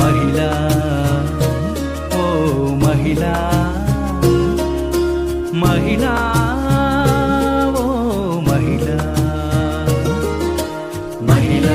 మహిళ. ఓ మహిళ. మహిళ. ఓ మహిళ. మహిళ.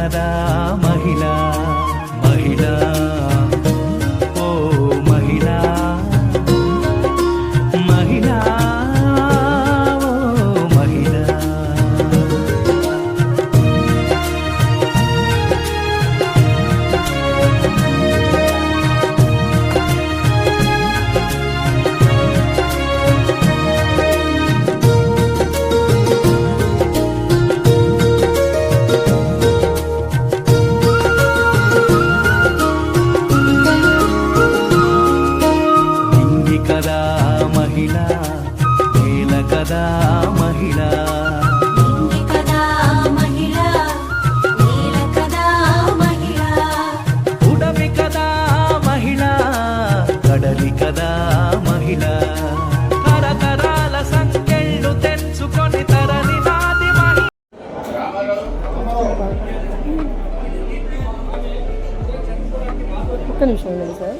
కదా మహిళ. కదా మహిళ. నింగి కదా మహిళ నీల కదా మహిళ. ఉడమి కదా మహిళ కడలి కదా మహిళ. తరతరాల సంఖ్యలు తెంచుకొని తరలి నాది మహిళ ఒక్క నిమిషం ఉండండి సార్.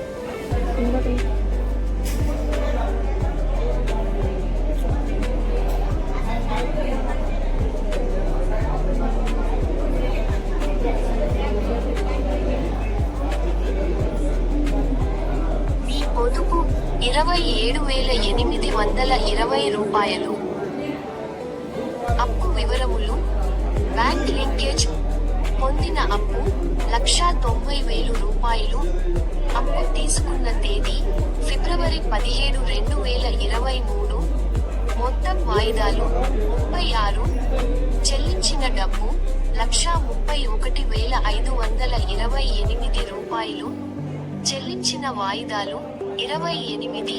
పొదుపు ఇరవై ఏడు వేల ఎనిమిది వందల ఇరవై రూపాయలు. అప్పు వివరములు బ్యాంక్ లింకేజ్ పొందిన అప్పు లక్షా తొంభై వేలు రూపాయలు. అప్పు తీసుకున్న తేదీ ఫిబ్రవరి పదిహేడు రెండు వేల ఇరవై మూడు. మొత్తం వాయిదాలు ముప్పై ఆరు. చెల్లించిన డబ్బు లక్షా ముప్పై ఒకటి వేల ఐదు వందల ఇరవై ఎనిమిది రూపాయలు. చెల్లించిన వాయిదాలు ఇరవై ఎనిమిది.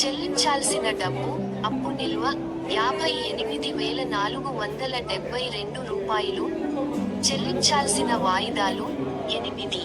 చెల్లించాల్సిన డబ్బు అప్పు నిల్వ యాభై ఎనిమిది వేల నాలుగు వందల డెబ్బై రెండు రూపాయలు. చెల్లించాల్సిన వాయిదాలు ఎనిమిది.